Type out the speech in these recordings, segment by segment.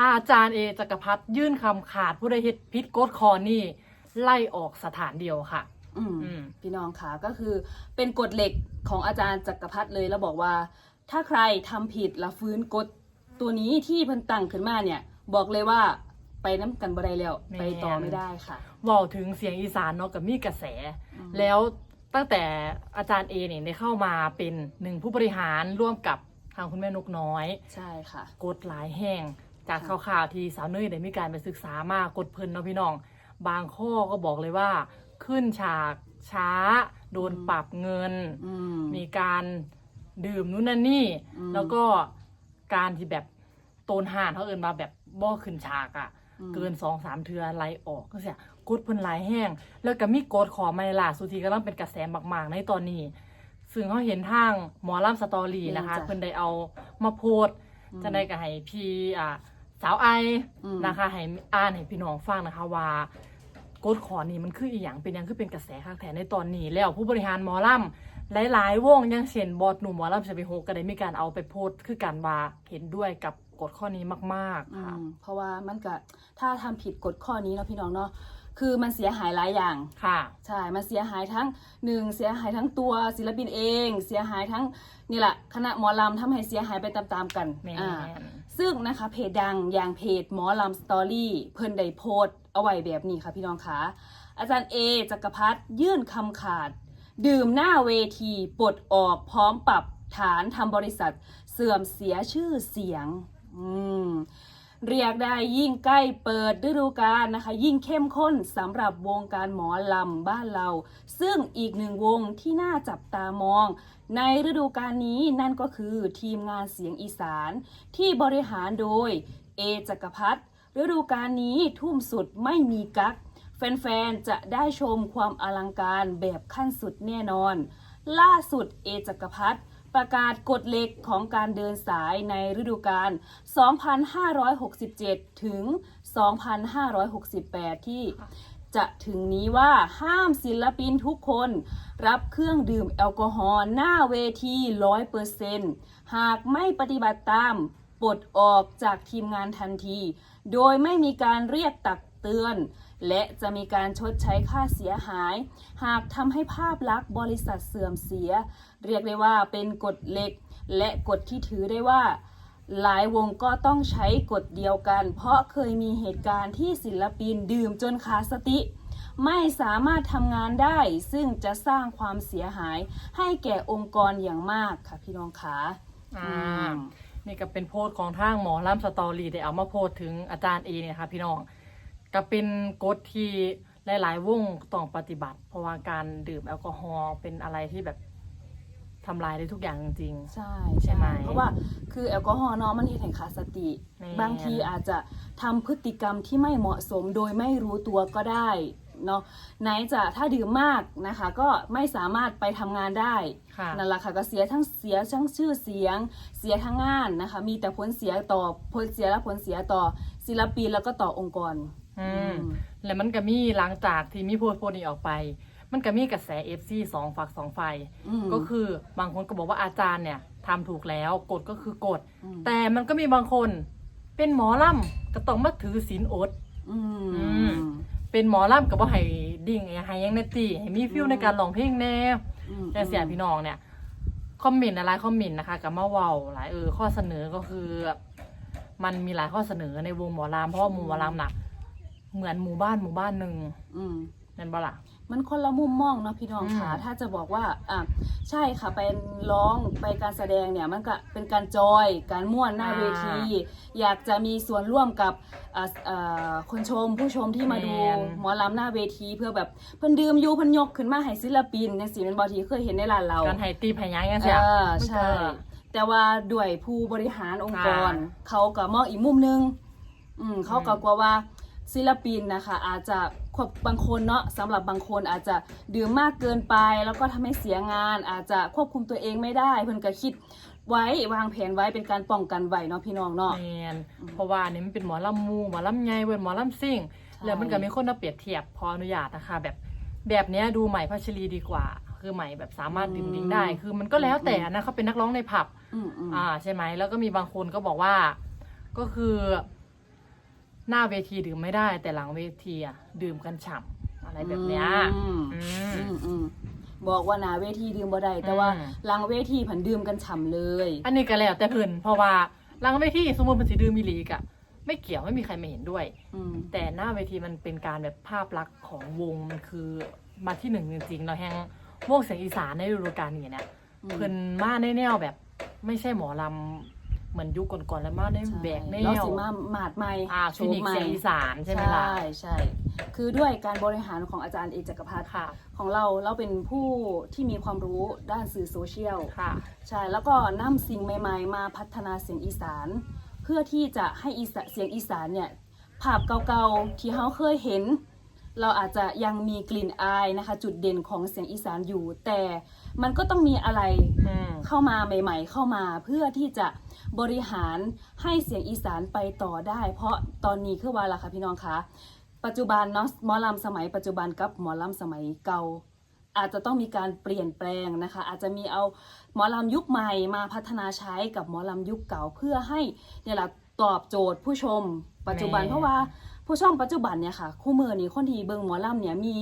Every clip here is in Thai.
อาจารย์เอจักรพัฒน์ยื่นคำขาดผู้ใดเฮ็ดพิษกดคอนี่ ไล่ออกสถานเดียวค่ะ อืมอืม พี่น้องค่ะก็คือเป็นกฎเหล็กของอาจารย์จักรพัฒน์เลยแล้วบอกว่า ถ้าใครทำผิดและฟื้นกฎตัวนี้ที่เพิ่นตั้งขึ้นมาเนี่ย บอกเลยว่าไปน้ำกันบ่ได้แล้วแม่น ไปต่อไม่ได้ค่ะ เว่าถึงเสียงอีสานเนาะกับมีกระแส อืม แล้วตั้งแต่อาจารย์เอเนี่ยได้เข้ามาเป็นหนึ่งผู้บริหารร่วมกับทางคุณแม่นกน้อย ใช่ค่ะ กดหลายแห่ง จากค่ะข่าวๆที่สาวเนยได้มีการไปศึกษามากดเพิ่นเนาะพี่น้อง บางข้อก็บอกเลยว่า ขึ้นฉากช้า โดนปรับเงิน อืม มีการดื่มนู่นนั่นนี่ อืม แล้วก็การที่แบบโตนห่านเขาเอินมาแบบบ่ขึ้นฉากอะ่ะอืมเกินสองสามเทือไล่ออกก็เสียกดเพิ่นหลายแห้ง แล้วก็มีกดขอไม่ล่ะสุธีกำลังเป็นกระแสมากๆ ในตอนนี้ ซึ่งเขาเห็นทางหมอลำสตอรี่นะคะจ้ะเพิ่นได้เอามาโพสต์อืมจะได้กับให้พี่อ่า สาวไออืม นะคะให้อ่านให้พี่น้องฟังนะคะว่ากดขอนี่มันคืออีหยังเป็นหยังคือเป็นกระแสคักแท้ในตอนนี้แล้วผู้บริหารหมอลำหลาย ๆ วงอยังเช่นบอดหนุ่มหมอลำเฉลิมโฮก็ได้มีการเอาไปโพสต์คือการว่าเห็นด้วยกับกฎข้อนี้มากอืๆค่ะมเพราะว่ามันก็ถ้าทำผิดกฎข้อนี้เนาะพี่น้องเนาะคือมันเสียหายหลายอย่าง ค่ะ ใช่ มันเสียหายทั้งหนึ่งเสียหายทั้งตัวศิลปินเอง เสียหายทั้งนี่แหละคณะหมอลำทำให้เสียหายไปตามๆกันแม่นอ่า ซึ่งนะคะเพจดังอย่างเพจหมอลำสตอรี่เพิ่นได้โพสเอาไว้แบบนี้ค่ะพี่น้องคะอาจารย์เอจักรพัฒยื่นคำขาด ดื่มหน้าเวทีปลดออกพร้อมปรับฐานทำบริษัท เสื่อมเสียชื่อเสียง อืมเรียกได้ยิ่งใกล้เปิดฤดูกาลนะคะ ยิ่งเข้มข้นสำหรับวงการหมอลำบ้านเรา ซึ่งอีกหนึ่งวงที่น่าจับตามอง ในฤดูกาลนี้นั่นก็คือทีมงานเสียงอีสาน ที่บริหารโดยเอจักรพัฒน์ฤดูกาลนี้ทุ่มสุดไม่มีกัก แฟนๆ จะได้ชมความอลังการแบบขั้นสุดแน่นอน ล่าสุดเอจักรพัฒน์ประกาศกฎเหล็กของการเดินสายในฤดูกาล 2567 ถึง 2568 ที่ จะถึงนี้ว่าห้ามศิลปินทุกคน รับเครื่องดื่มแอลกอฮอล์หน้าเวที100%หากไม่ปฏิบัติตามปลดออกจากทีมงานทันที โดยไม่มีการเรียกตักเตือน และจะมีการชดใช้ค่าเสียหาย หากทำให้ภาพลักษณ์บริษัทเสื่อมเสีย เรียกได้ว่าเป็นกฎเหล็ก และกฎที่ถือได้ว่า หลายวงก็ต้องใช้กฎเดียวกัน เพราะเคยมีเหตุการณ์ที่ศิลปินดื่มจนขาดสติ ไม่สามารถทำงานได้ ซึ่งจะสร้างความเสียหายให้แก่องค์กรอย่างมากค่ะพี่น้องคะอ่าอืมนี่ก็เป็นโพสต์ของทางหมอลำสตอรี่ได้เอามาโพสต์ถึงอาจารย์เอเนี่ยค่ะพี่น้องก็เป็นกฎที่หลาย ๆ วงต้องปฏิบัติ เพราะว่าการดื่มแอลกอฮอล์เป็นอะไรที่แบบ ทำลายได้ทุกอย่างจริง ใช่ใช่ไหมเพราะว่าคือแอลกอฮอล์เนาะมันเห็นให้ขาดสติแม่นบางทีอาจจะทำพฤติกรรมที่ไม่เหมาะสมโดยไม่รู้ตัวก็ได้เนาะไหนจะถ้าดื่มมากนะคะ ก็ไม่สามารถไปทำงานได้ๆค่ะนั่นแหละค่ะก็เสียทั้งเสียทั้งชื่อเสียง เสียทั้งงานนะคะ มีแต่ผลเสียต่อผลเสียและผลเสียต่อศิลปินแล้วก็ต่อองค์กร อืมอืมแล้วมันก็มีหลังจากที่มีโพสต์โพสต์นี้ออกไป มันก็มีกระแส FC สองฝักสองฝ่ายอืมก็คือบางคนก็บอกว่าอาจารย์เนี่ยทำถูกแล้วกฎก็คือกฎมแต่มันก็มีบางคนเป็นหมอลำก็ต้องมาถือศีลอดอือืมมเป็นหมอลำก็บ่ให้ดิ่งให้ยังแนตีให้มีฟิลอืมในการร้องเพลงแน่อืมแต่เสียพี่น้องเนี่ยคอมเมนต์อะไรคอมเมนต์นะคะกับมาเว้าหลายเออข้อเสนอก็คือ มันมีหลายข้อเสนอในวงหมอลำเพราะว่าหมู่หมอลำน่ะ เหมือนหมู่บ้านหมู่บ้านหนึ่งอืมนั่นบ่ล่ะ มันคนละมุมมองเนาะพี่น้องค่ะอืมถ้าจะบอกว่าอะใช่ค่ะไปร้องไปการแสดงเนี่ยมันก็เป็นการจอย การม่วนหน้าเวที อยากจะมีส่วนร่วมกับอะอะคนชมผู้ชมที่มาดูหมอลำหน้าเวทีเพื่อแบบเพิ่นดื่มอยู่เพิ่นยกขึ้นมาให้ศิลปินจังซี่เป็นบางทีเคยเห็นในร้านเรา การให้ตีพยางกันเอเสียอมันก็ใช่ แต่ว่าด้วยผู้บริหารองค์กร ค่ะเขาก็มองอีกมุมนึง อืมเขาก็กลัวว่าศิลปินนะคะ อาจจะคว บบางคนเนาะสำหรับบางคนอาจจะดื่มมากเกินไป แล้วก็ทำให้เสียงาน อาจจะควบคุมตัวเองไม่ได้เพิ่นก็คิดไว้วางแผนไว้เป็นการป้องกันไว้เนาะพี่น้องเนาะแมนเพราะว่านี่มันเป็นหมอลำมูหมอลำไงเว้นหมอลำซิ่งใช่แล้วมันก็มีคนมาเปรียบเทียบพออนุญาตนะคะ แบบแบบเนี้ยดูใหม่พัชรีดีกว่า คือใหม่แบบสามารถดื่มดิ้งได้ คือมันก็แล้วแต่นะเขาเป็นนักร้องในผับอืมอืมอ่าใช่ไหมแล้วก็มีบางคนก็บอกว่า ก็คือ หน้าเวทีดื่มไม่ได้ แต่หลังเวทีอะดื่มกันฉ่ำอะไรแบบเนี้ยอืม อืม อืมอืมบอกว่าหนาเวทีดื่มบ่ได้แต่ว่าอืม หลังเวทีผันดื่มกันฉ่ำเลยอันนี้ก็แล้วแต่เพิ่นเพราะว่าหลังเวทีสมมติมันสิดื่มมีหลีกอะไม่เกี่ยวไม่มีใครมาเห็นด้วย อืมแต่หน้าเวทีมันเป็นการแบบภาพลักษณ์ของวงมันคือมาที่หนึ่งจริงๆเราแฮงวงเสียงอีสานในฤดูกาลนี้เนี่ยอืมเพิ่นมาในแนวแบบไม่ใช่หมอลำ เหมือนยุคก่อนๆแล้วมาในแบกแนเราวสิมาหมาดใหม่อ่าโชฟินิว์กใหม่เสียงอีสานใช่ไหมล่ะใช่ใช่คือด้วยการบริหารของอาจารย์เอกจักรพัฒน์ค่ะของเราเราเป็นผู้ที่มีความรู้ด้านสื่อโซเชียลค่ะใช่แล้วก็นำสิ่งใหม่ ๆ มาพัฒนาเสียงอีสาน เพื่อที่จะให้อีสานเสียงอีสานเนี่ยภาพเก่าๆที่เราเคยเห็น เราอาจจะยังมีกลิ่นอายนะคะ จุดเด่นของเสียงอีสานอยู่ แต่มันก็ต้องมีอะไรอืมเข้ามาใหม่ ๆ เข้ามาเพื่อที่จะบริหารให้เสียงอีสานไปต่อได้ เพราะตอนนี้คือว่าล่ะค่ะพี่น้องคะปัจจุบันเนาะหมอลำสมัยปัจจุบันกับหมอลำสมัยเก่า อาจจะต้องมีการเปลี่ยนแปลงนะคะ อาจจะมีเอาหมอลำยุคใหม่มาพัฒนาใช้กับหมอลำยุคเก่าเพื่อให้เนี่ยแหละตอบโจทย์ผู้ชม ปัจจุบันแม่เพราะว่า ผู้ชมปัจจุบันเนี่ยค่ะ คู่มือนี้คนที่เบิงหมอลำเนี่ยมี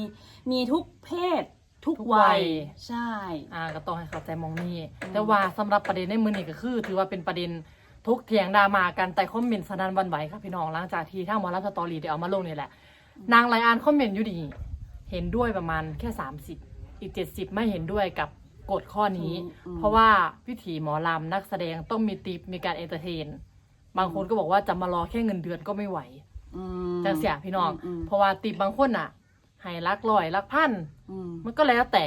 มีทุกเพศทุกทุกวัวัย ย ใช่ อ่าก็ต้องให้เข้าใจมองนี่อืม แต่ว่าสำหรับประเด็นในมือนี่ก็คือ ถือว่าเป็นประเด็นทุกเถียงดรามากันแต่คอมเมนต์สนั่นหวันไหวครับพี่น้องหลังจากที่ทางหมอรับสตอรี่ได้เอามาลงนี่แหละ นางไลอานคอมเมนต์อยู่ดี เห็นด้วยประมาณแค่ 30 อีก 70 ไม่เห็นด้วยกับกฎข้อนี้ อืม เพราะว่าวิถีหมอลำนักแสดงต้องมีติปมีการเอนเตอร์เทน บางคนก็บอกว่าจะมารอแค่เงินเดือนก็ไม่ไหว อืม จังเสียพี่น้องมเพราะว่าติปบางคนอะให้รักลอยรักพันอืมมันก็แล้วแต่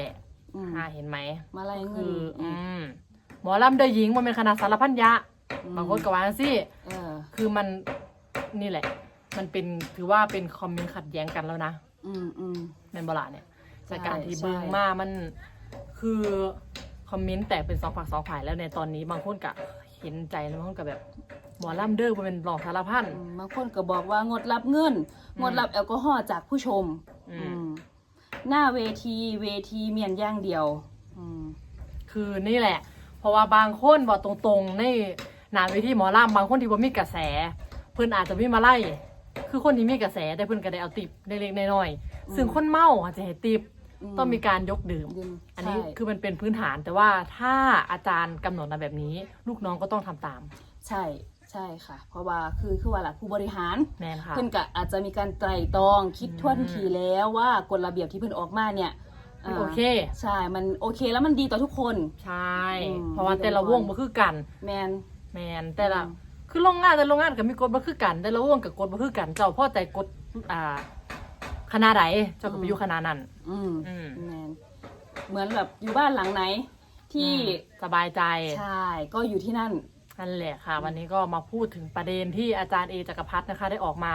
อืมอ่าเห็นไหมมาไล่เงิคืนออือืมมหมอลำเดยหญิงมันเป็นคณะสารพันยะบางคนก็ว่าจังสิเออคือมันนี่แหละ มันเป็นถือว่าเป็นคอมเมนต์ขัดแย้งกันแล้วนะ อืมอืมในโบราณเนี่ยใช่จากการที่ใช่ เบิ้งมามันคือคอมเมนต์แตกเป็นสองฝั่งสองฝ่ายแล้วในตอนนี้บางคนก็เห็นใจแล้วบางคนก็แบบ หมอลำเด้อบ่เป็นรองสารพัน อืมบางคนก็บอกว่างดรับเงินอืมงดรับแอลกอฮอล์จากผู้ชม อืม อืม หน้าเวทีเวทีเมียนอย่างเดียว อืม คือนี่แหละ เพราะว่าบางคนบอกตรงๆ ในหนาเวทีหมอลำบางคนที่ว่ามีกระแส เพื่อนอาจจะไม่มาไล่ คือคนที่มีกระแสแต่เพื่อนก็ได้เอาติปเล็กๆน้อยๆซึ่งคนเมาอาจจะให้ติปอืมต้องมีการยกดื่มดื่มอันนี้ใช่คือมันเป็นพื้นฐานแต่ว่าถ้าอาจารย์กำหนดมาแบบนี้ ลูกน้องก็ต้องทำตาม ใช่ ใช่ค่ะ เพราะว่าคือคือว่าหลักผู้บริหารแน่นค่ะ เพื่อนก็อาจจะมีการไตร่ตรองคิดท่วนอืมทีแล้วว่ากฎระเบียบที่เพื่อนออกมาเนี่ยมันาโอเค ใช่มันโอเคแล้วมันดีต่อทุกคน ใช่ อืม เพราะว่าแต่ละวงมันคือกัน แมน แมนแต่ละอืม คือโรงงานแต่ละโรงงานก็มีกฎมาคือกัน แต่ละวงกับกฎมาคือกัน เจ้าพ่อใจกฎอ่าคณะไหนเจ้าก็ไปอยู่คณะนั้น อืมอืม แมนเหมือนแบบอยู่บ้านหลังไหน ที่อืมสบายใจ ใช่ก็อยู่ที่นั่น นั่นแหละค่ะ วันนี้ก็มาพูดถึงประเด็นที่อาจารย์เอจักรพัฒน์นะคะ ได้ออกมา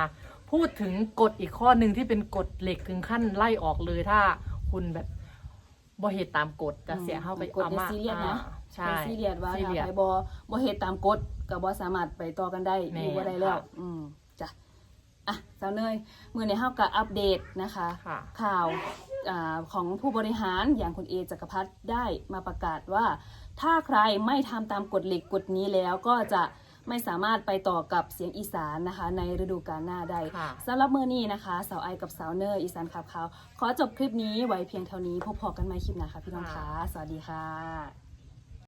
พูดถึงกฎอีกข้อหนึ่งที่เป็นกฎเหล็กถึงขั้นไล่ออกเลยถ้าคุณแบบบ่เหตุตามกฎจะเสียเข้าไปกฎในซีเรียสนะอ่าใช่เป็นซีเรียสว่าซีถ้าเรียสใครบอบอเหตุตามกฎก็บอสามารถไปต่อกันได้แม่อยู่บ่ได้แล้วค่ะอืมจ้ะอะสาวเนยมือในห้ากับอัปเดตนะคะค่ะข่าวอา ของผู้บริหารอย่างคุณเอจักรพัฒน์ได้มาประกาศว่า ถ้าใครไม่ทำตามกฎเหล็กกฎนี้แล้วก็จะไม่สามารถไปต่อกับเสียงอีสานนะคะ ในฤดูกาลหน้าได้ค่ะสำหรับมือนี้นะคะสาวไอกับสาวเนยอีสานขับขาวขอจบคลิปนี้ไว้เพียงเท่านี้พบพอกันใหม่คลิปหน้าค่ะพี่น้องคะสวัสดีค่ะ